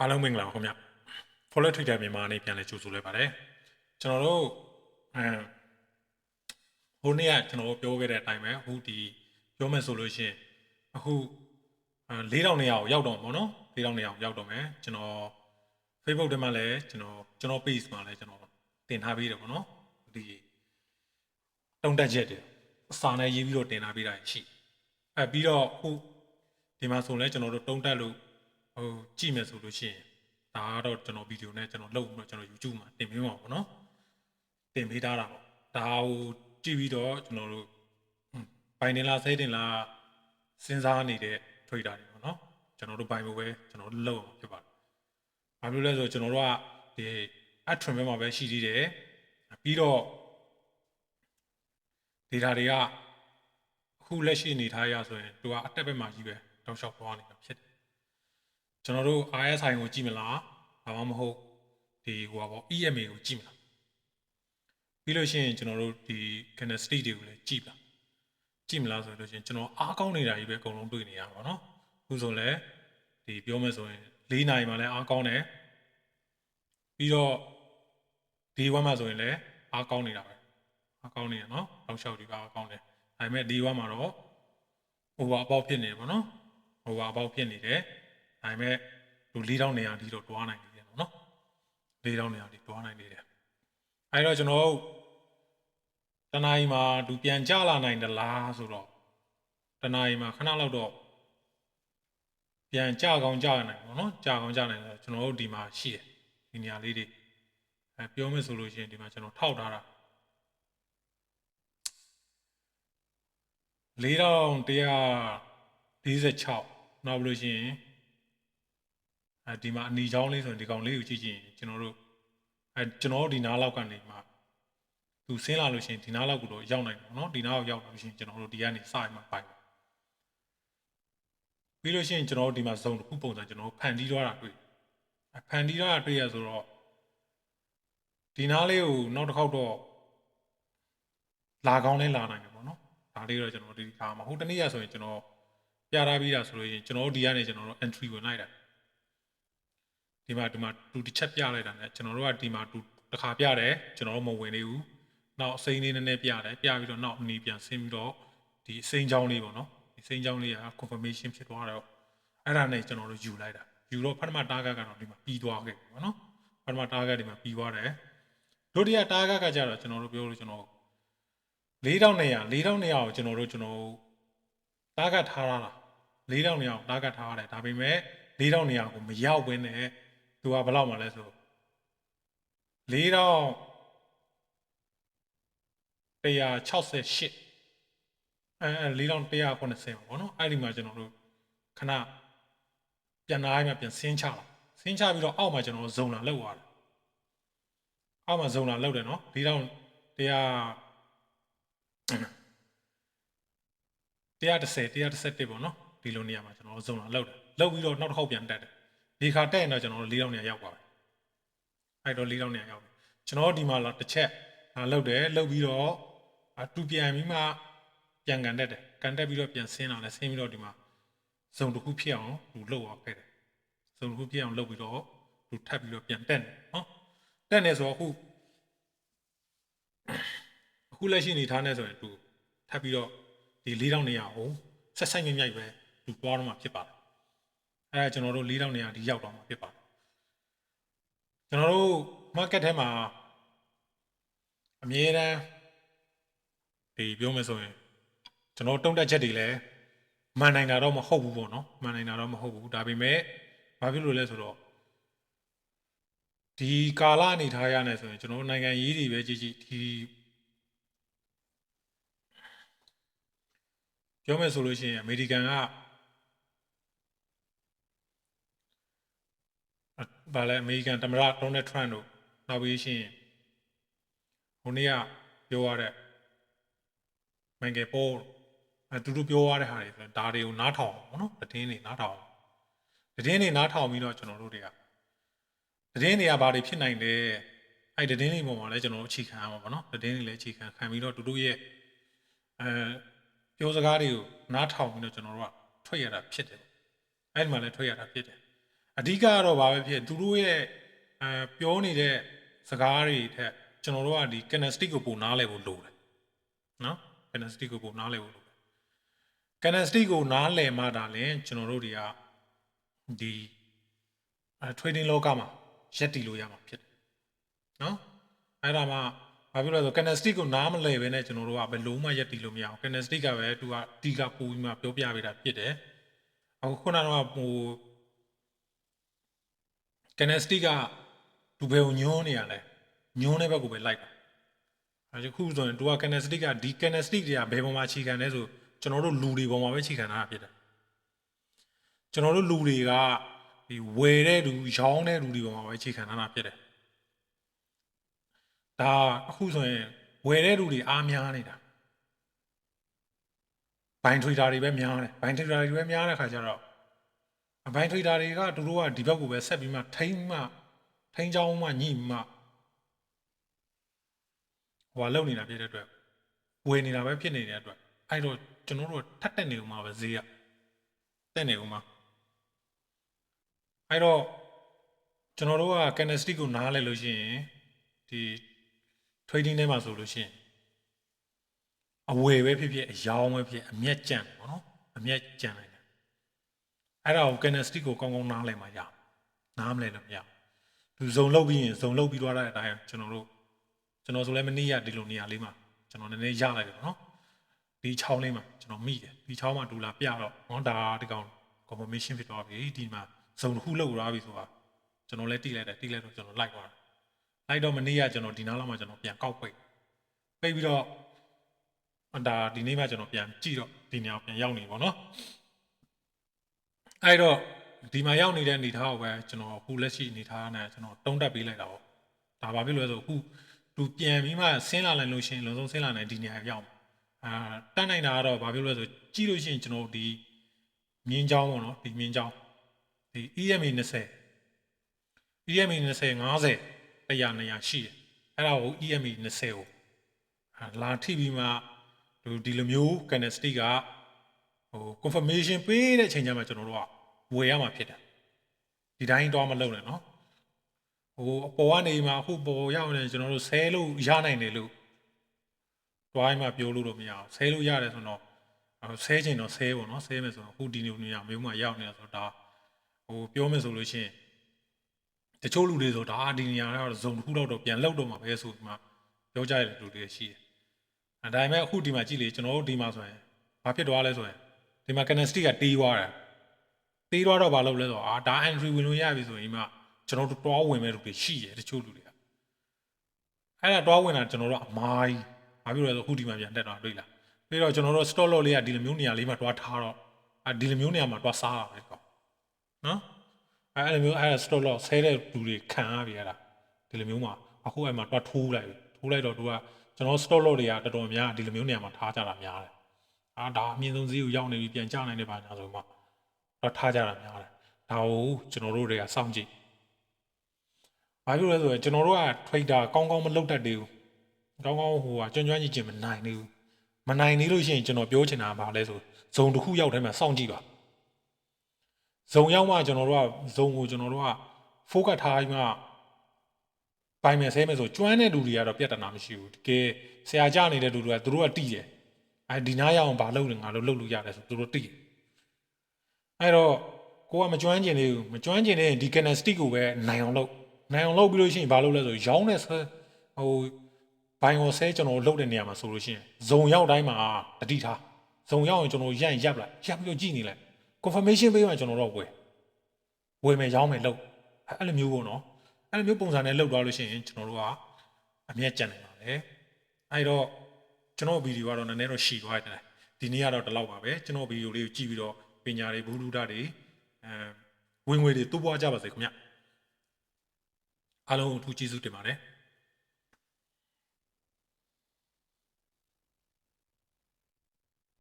အားလုံးမင်္ဂလာပါခင်ဗျ Follow Twitter မြန်မာအနေပြန်လဲကြိုဆိုလိုက်ပါတယ်ကျွန်တော်တို့အမ်ဟိုနေ့ကကျွန်တော်တို့ပြောခဲ့တဲ့အတိုင်းပဲအခုဒီပြောမယ်ဆိုလို့ရှိရင်အခုအဲ4000နေရာကိုရောက်တော့မှာပေါ့နော်4000နေရာကိုရောက်တော့မယ်ကျွန်တော် Facebook ထဲမှာလည်းကျွန်တော်ကျွန်တော် page မှာလည်းကျွန်တော်တင်ထားပေးတယ်ပေါ့နော်ဒီတုံတက်ချက်တွေအစာနဲ့ရေးပြီးတော့တင်ထားပေးတာရှိအဲပြီးတော့အခုဒီမှာဆိုလဲကျွန်တော်တို့တုံတက်လို့ ဟိုကြည့်မယ်ဆိုလို့ရှိရင်ဒါကတော့ကျွန်တော်ဗီဒီယိုနဲ့ကျွန်တော်လုပ်ပြီးတော့ကျွန်တော် YouTube မှာတင်ပေးမှာပေါ့နော်တင်ပေးထားတာပေါ့ဒါဟိုကြည့်ပြီးတော့ကျွန်တော်တို့ဘိုင်တင်လားစိတ်တင်လားစဉ်းစားနေတဲ့ trader တွေပေါ့နော်ကျွန်တော်တို့ဘိုင်ဘပဲကျွန်တော်တို့လုပ်အောင်ဖြစ်ပါတယ်ဘာလို့လဲဆိုတော့ကျွန်တော်တို့ကဒီ at trim မှာပဲရှိသေးတယ်ပြီးတော့ data တွေကအခုလက်ရှိအနေထားရဆိုရင်သူကအတက်ဘက်မှာကြီးပဲတောက်လျှောက်သွားနေတာဖြစ်တယ် ကျွန်တော်တို့ RSI ကိုကြည့်မလားဘာမှမဟုတ်ဒီဟိုပါပေါ့ EMA ကိုကြည့်မလားပြီးလို့ရှိရင်ကျွန်တော်တို့ဒီ candlestick တွေကိုလည်းကြည့်ပါကြည့်မလားဆိုလို့ရှိရင်ကျွန်တော်အားကောင်းနေတာကြီးပဲအကုန်လုံးတွေ့နေရပါတော့အခုဆိုလည်းဒီပြောမယ်ဆိုရင်၄နိုင်မှလည်းအားကောင်းတယ်ပြီးတော့ဒီဝမ်းမှာဆိုရင်လည်းအားကောင်းနေတာပဲအားကောင်းနေရနော်တောက်လျှောက်ဒီကအားကောင်းတယ်ဒါပေမဲ့ဒီဝမ်းမှာတော့ over အပေါက်ဖြစ်နေပါတော့ over အပေါက်ဖြစ်နေတယ် ဒါပေမဲ့လူ၄000နေရာဒီတော့တွားနိုင်နေတယ်နော်၄000နေရာဒီတွားနိုင်နေတယ်အဲတော့ကျွန်တော်တို့တနအီမှာသူပြန်ကြလာနိုင်သလားဆိုတော့တနအီမှာခဏလောက်တော့ပြန်ကြကောင်းကြနိုင်ပေါ့နော်ကြကောင်းကြနိုင်တယ်ကျွန်တော်တို့ဒီမှာရှိတယ်ဒီနေရာလေးတွေအဲပြောမယ်ဆိုလို့ရှိရင်ဒီမှာကျွန်တော်ထောက်ထားတာ4146နောက်လို့ရှိရင် အဲဒီမှာအနီချောင်းလေးဆိုရင်ဒီကောင်လေးကိုကြည့်ကြည့်ရင်ကျွန်တော်တို့အဲကျွန်တော်ဒီနားလောက်ကနေမှသူဆင်းလာလို့ရှိရင်ဒီနားလောက်ကိုတော့ရောက်နိုင်တယ်နော်ဒီနားကိုရောက်လို့ရှိရင်ကျွန်တော်တို့ဒီကနေစရမှာပိုင်ပြီးလို့ရှိရင်ကျွန်တော်တို့ဒီမှာဇုံတစ်ခုပုံစံကျွန်တော်ဖန်တီးထားတာတွေ့ဖန်တီးထားတာတွေ့ရဆိုတော့ဒီနားလေးကိုနောက်တစ်ခေါက်တော့လာကောင်းလဲလာနိုင်တယ်ပေါ့နော်ဒါလေးတော့ကျွန်တော်ဒီခါမှာဟိုတနေ့ရဆိုရင်ကျွန်တော်ပြထားပြီးတာဆိုလို့ရှိရင်ကျွန်တော်တို့ဒီကနေကျွန်တော်တို့ entry ဝင်လိုက်တာ ဒီမှာဒီမှာတူတစ်ချက်ပြလိုက်တာ ਨੇ ကျွန်တော်တို့ကဒီမှာတူတစ်ခါပြတယ်ကျွန်တော်တို့မဝင်သေးဘူးနောက်အစိမ်းလေးနည်းနည်းပြတယ်ပြပြီးတော့နောက်အနီပြန်ဆင်းပြီးတော့ဒီအစိမ်းချောင်းလေးပေါ့နော်ဒီစိမ်းချောင်းလေးက confirmation ဖြစ်သွားတော့အဲ့ဒါနဲ့ကျွန်တော်တို့ယူလိုက်တာယူတော့ပထမ target ကတော့ဒီမှာပြီးသွားခဲ့ပြီပေါ့နော်ပထမ target ဒီမှာပြီးသွားတယ်ဒုတိယ target ကကြတော့ကျွန်တော်တို့ပြောလို့ကျွန်တော်4200 4200ကိုကျွန်တော်တို့ကျွန်တော် target ထားရတာ4200ကို target ထားရတယ်ဒါပေမဲ့4200ကိုမရောက်ဘဲနဲ့ သူကဘယ်လောက်မှလဲဆို4168အဲ4190ပေါ့နော်အဲ့ဒီမှာကျွန်တော်တို့ခဏပြန်လာမှပြန်ဆင်းချလာဆင်းချပြီးတော့အောက်မှာကျွန်တော်တို့ဇုံလာလောက်သွားတယ်အောက်မှာဇုံလာလောက်တယ်နော်4100 130 131ပေါ့နော်ဒီလိုနေရာမှာကျွန်တော်တို့ဇုံလာလောက်တယ်လောက်ပြီးတော့နောက်တစ်ခေါက်ပြန်တက်တယ် ဒီခါတက်ရင်တော့ကျွန်တော်တို့၄000နေရာရောက်ပါပြီအဲ့တော့၄000နေရာရောက်ပြီကျွန်တော်တို့ဒီမှာလာတစ်ချက်လာလောက်တယ်လောက်ပြီးတော့အတူပြန်ပြီးမှပြန်ကန်တက်တယ်ကန်တက်ပြီးတော့ပြန်ဆင်းလာတယ်ဆင်းပြီးတော့ဒီမှာဇုံတစ်ခုဖြစ်အောင်လူလှုပ်အောင်ခဲ့တယ်ဇုံတစ်ခုဖြစ်အောင်လှုပ်ပြီးတော့လူထပ်ပြီးတော့ပြန်တက်တယ်နော်တက်နေဆိုတော့အခုအခုလက်ရှိနေထားနေဆိုရင်သူထပ်ပြီးတော့ဒီ၄000နေရာကိုဆက်ဆိုင်မြိုက်ပဲသူသွားတော့မှဖြစ်ပါတယ် အဲဒါကျွန်တော်တို့4000နေရာဒီရောက်တော့မှာဖြစ်ပါတယ်ကျွန်တော်တို့ market ထဲမှာအမြဲတမ်းဒီပြောမယ်ဆိုရင်ကျွန်တော်တုံးတက်ချက်တွေလည်းမှန်နိုင်တာတော့မဟုတ်ဘူးပေါ့နော်မှန်နိုင်တာတော့မဟုတ်ဘူးဒါပေမဲ့ဘာဖြစ်လို့လဲဆိုတော့ဒီကာလအနေထားရနေဆိုရင်ကျွန်တော်နိုင်ငံရေးတွေပဲကြည့်ကြည့်ဒီပြောမယ်ဆိုလို့ရှိရင်အမေရိကန်က ဗာလဲအမေရိကန်သမ္မတဒေါ်နယ်ထရန့်တို့နောက်ပြီးရှင်ဟိုနေ့ကပြောရတဲ့မန်ကယ်ပိုးအဲသူတို့ပြောရတဲ့ဟာတွေဆိုဒါတွေကိုနားထောင်အောင်နော်တည်င်းတွေနားထောင်တည်င်းတွေနားထောင်ပြီးတော့ကျွန်တော်တို့တွေကတည်င်းတွေကဘာတွေဖြစ်နိုင်လဲအဲ့တည်င်းတွေပေါ်မှာလည်းကျွန်တော်တို့အခြေခံရမှာပေါ့နော်တည်င်းတွေလည်းအခြေခံခံပြီးတော့သူတို့ရဲ့အဲပြောစကားတွေကိုနားထောင်ပြီးတော့ကျွန်တော်တို့ကထွက်ရတာဖြစ်တယ်အဲ့ဒီမှာလည်းထွက်ရတာဖြစ်တယ် အဓိကကတော့ဘာပဲဖြစ်သူတို့ရဲ့အဲပြောနေတဲ့စကားတွေထက်ကျွန်တော်တို့ကဒီ kinesthetic ကိုပုံနားလဲဖို့လိုတယ်နော် kinesthetic ကိုပုံနားလဲဖို့လိုတယ် kinesthetic ကိုနားလဲမှဒါလည်းကျွန်တော်တို့တွေကဒီအဲ trading လောကမှာရက်တည်လို့ရမှာဖြစ်တယ်နော်အဲ့ဒါမှဘာဖြစ်လို့လဲဆို kinesthetic ကိုနားမလဲပဲနဲ့ကျွန်တော်တို့ကဘယ်လုံးမှရက်တည်လို့မရအောင် kinesthetic ကပဲသူကတီကပို့ပြီးမှပြောပြပေးတာဖြစ်တယ်အခုခုနကတော့ဟို kinesthetic ကသူဘယ်ကိုညွှန်းနေရလဲညွှန်းတဲ့ဘက်ကိုပဲလိုက်တာအဲဒီခုဆိုရင်သူက kinesthetic ကဒီ kinesthetic တွေကဘယ်ပေါ်မှာအခြေခံလဲဆိုကျွန်တော်တို့လူတွေပေါ်မှာပဲအခြေခံတာဖြစ်တယ်ကျွန်တော်တို့လူတွေကဒီဝယ်တဲ့လူရောင်းတဲ့လူတွေပေါ်မှာပဲအခြေခံတာဖြစ်တယ်ဒါအခုဆိုရင်ဝယ်တဲ့လူတွေအားများနေတာဘိုင်ထွေတာတွေပဲများတယ်ဘိုင်ထွေတာတွေပဲများတဲ့ခါကျတော့ အပိုင်းထွေတာတွေကသူတို့ကဒီဘက်ကိုပဲဆက်ပြီးမှထိမ့်မှထိမ့်ချောင်းမှညှိမှဟိုကလုံနေတာဖြစ်တဲ့အတွက်ဝယ်နေတာပဲဖြစ်နေတဲ့အတွက်အဲ့တော့ကျွန်တော်တို့ထပ်တက်နေဦးမှာပဲဈေးကတက်နေဦးမှာအဲ့တော့ကျွန်တော်တို့က kinesthetic ကိုနားလဲလို့ရှိရင်ဒီ trading ထဲမှာဆိုလို့ရှိရင်အဝယ်ပဲဖြစ်ဖြစ်အယောင်းပဲဖြစ်အမျက်ကြံ့ပေါ့နော်အမျက်ကြံ့လိုက်တယ် အဲ့ဒါကို kinesthetic ကိုကောင်းကောင်းနားလည်မှာရအောင်နားမလည်လို့မရအောင်သူဇုံလောက်ပြီးရင်ဇုံလောက်ပြီးသွားတဲ့အတိုင်းကျွန်တော်တို့ကျွန်တော်ဆိုလည်းမနေ့ကဒီလိုနေရာလေးမှာကျွန်တော်နည်းနည်းရလိုက်တယ်ပေါ့နော်ဒီချောင်းလေးမှာကျွန်တော်မိတယ်ဒီချောင်းမှာဒူလာပြတော့ဟောဒါဒီကောင် confirmation ဖြစ်သွားပြီဒီမှာဇုံတစ်ခုလောက်သွားပြီဆိုတာကျွန်တော်လည်းတိလိုက်တယ်တိလိုက်တော့ကျွန်တော်လိုက်သွားတယ်လိုက်တော့မနေ့ကကျွန်တော်ဒီနားလောက်မှာကျွန်တော်ပြန်ကောက်ပိတ်ပိတ်ပြီးတော့ဒါဒီနေ့မှကျွန်တော်ပြန်ကြည့်တော့ဒီနေရာပြန်ရောက်နေပါတော့ အဲ့တော့ဒီမှာရောက်နေတဲ့အနေထားကိုပဲကျွန်တော်အခုလက်ရှိအနေထားနဲ့ကျွန်တော်တုံးတက်ပေးလိုက်တာပေါ့ဒါဘာဖြစ်လို့လဲဆိုအခုသူပြန်ပြီးမှဆင်းလာနိုင်လို့ရှိရင်လုံဆုံးဆင်းလာနိုင်ဒီနေရာရောက်မှာအာတက်နိုင်တာကတော့ဘာဖြစ်လို့လဲဆိုကြည့်လို့ရှိရင်ကျွန်တော်ဒီမြင်းချောင်းပေါ့နော်ဒီမြင်းချောင်းဒီ EMA 20 EMA 20 50 100 200ရှိတယ်အဲ့ဒါကို EMA 20ကိုအာလာထိပြီးမှဒီဒီလိုမျိုး kinesthetic က ဟို confirmation ပေးတဲ့အချိန်ကျမှကျွန်တော်တို့ကဝယ်ရမှာဖြစ်တယ်ဒီတိုင်းတော့မလုပ်နဲ့နော်ဟိုအပေါ်ကနေမှအခုပေါ်ရောက်နေကျွန်တော်တို့ဆဲလို့ရနိုင်တယ်လို့တွိုင်းမှပြောလို့တော့မရအောင်ဆဲလို့ရတယ်ဆိုတော့ဆဲချင်တော့ဆဲပေါ့နော်ဆဲမယ်ဆိုတော့အခုဒီနေနေရမျိုးမှရောက်နေတာဆိုတော့ဒါဟိုပြောမယ်ဆိုလို့ရှိရင်တချို့လူတွေဆိုဒါဒီနေရာတော့ဇုံတစ်ခုတော့တော့ပြန်လောက်တော့မှာပဲဆိုပြီးမှပြောကြတဲ့လူတွေရှိတယ်အဲဒါပေမဲ့အခုဒီမှာကြည့်လေကျွန်တော်တို့ဒီမှာဆိုရင်ဘာဖြစ်သွားလဲဆိုရင် ဒီမှာ kinesthetic ကတီးသွားတယ်တီးသွားတော့ဘာလုပ်လဲဆိုတော့အာဒါ entry ဝင်လို့ရပြီဆိုရင်မှကျွန်တော်တို့တွားဝင်မဲ့လူတွေရှိတယ်တချို့လူတွေကအဲ့ဒါတွားဝင်တာကျွန်တော်တို့အမားကြီးဘာဖြစ်လို့လဲဆိုအခုဒီမှာပြန်တက်သွားတွေ့လားပြီးတော့ကျွန်တော်တို့ store lot လေးကဒီလိုမျိုးနေရာလေးမှာတွားထားတော့အာဒီလိုမျိုးနေရာမှာတွားစားတာပဲကောနော်အဲ့လိုမျိုးအဲ့ဒါ store lot ဆဲတဲ့လူတွေခံရပြီအဲ့ဒါဒီလိုမျိုးမှာအခုအဲ့မှာတွားထိုးလိုက်ပြီထိုးလိုက်တော့သူကကျွန်တော် store lot တွေကတော်တော်များဒီလိုမျိုးနေရာမှာထားကြတာများတယ် အာဒါအမြင့်ဆုံးဈေးကိုရောက်နေပြီပြန်ကျနိုင်တယ်ပါညာဆိုမှတော့ထားကြတာများတယ်ဒါကိုကျွန်တော်တို့တွေကစောင့်ကြည့်ဘာဖြစ်လို့လဲဆိုတော့ကျွန်တော်တို့က trader ကောင်းကောင်းမလုပ်တတ်သေးဘူးကောင်းကောင်းဟိုကကျွမ်းကျွမ်းကြီးချင်းမနိုင်သေးဘူးမနိုင်သေးလို့ရှိရင်ကျွန်တော်ပြောချင်တာကဘာလဲဆိုဇုံတစ်ခုရောက်တဲ့မှာစောင့်ကြည့်ပါဇုံရောက်မှကျွန်တော်တို့ကဇုံကိုကျွန်တော်တို့က focus ထားပြီးမှပိုင်မယ်ဆဲမယ်ဆိုကျွမ်းတဲ့လူတွေကတော့ပြဿနာမရှိဘူးတကယ်ဆရာကြနေတဲ့လူတွေကသူတို့ကတိတယ် အဲဒီနားရအောင်ဘာလုပ်လဲငါတို့လုပ်လို့ရတယ်ဆိုသူတို့သိတယ်အဲ့တော့ကိုကမကျွမ်းကျင်သေးဘူးမကျွမ်းကျင်တဲ့ဒီ kinesthetic ကိုပဲနိုင်အောင်လုပ်နိုင်အောင်လုပ်ပြီးလို့ရှိရင်ဘာလုပ်လဲဆိုရောင်းတဲ့ဟိုဘိုင်ကိုဆဲကျွန်တော်လုပ်တဲ့နေရာမှာဆိုလို့ရှိရင်ဇုံရောက်တိုင်းမှာတတိထားဇုံရောက်ရင်ကျွန်တော်ရန်ရပ်လိုက်ရပ်ပြီးတော့ကြည့်နေလိုက် confirmation ပေးမှကျွန်တော်တော့ဝယ်ဝယ်မယ်ရောင်းမယ်လုပ်အဲ့လိုမျိုးပေါ့နော်အဲ့လိုမျိုးပုံစံနဲ့လုပ်သွားလို့ရှိရင်ကျွန်တော်တို့ကအမြတ်ကျန်နေပါလေအဲ့တော့ ကျွန်တော်ဗီဒီယိုကတော့နည်းနည်းတော့ရှည်သွားတယ်ဒီနေ့ကတော့ဒီလောက်ပါပဲကျွန်တော်ဗီဒီယိုလေးကိုကြည့်ပြီးတော့ပညာတွေဘူးလူတာတွေအဲဝင်ငွေတွေတိုးပွားကြပါစေခင်ဗျအားလုံးအထူးကျေးဇူးတင်ပါတယ်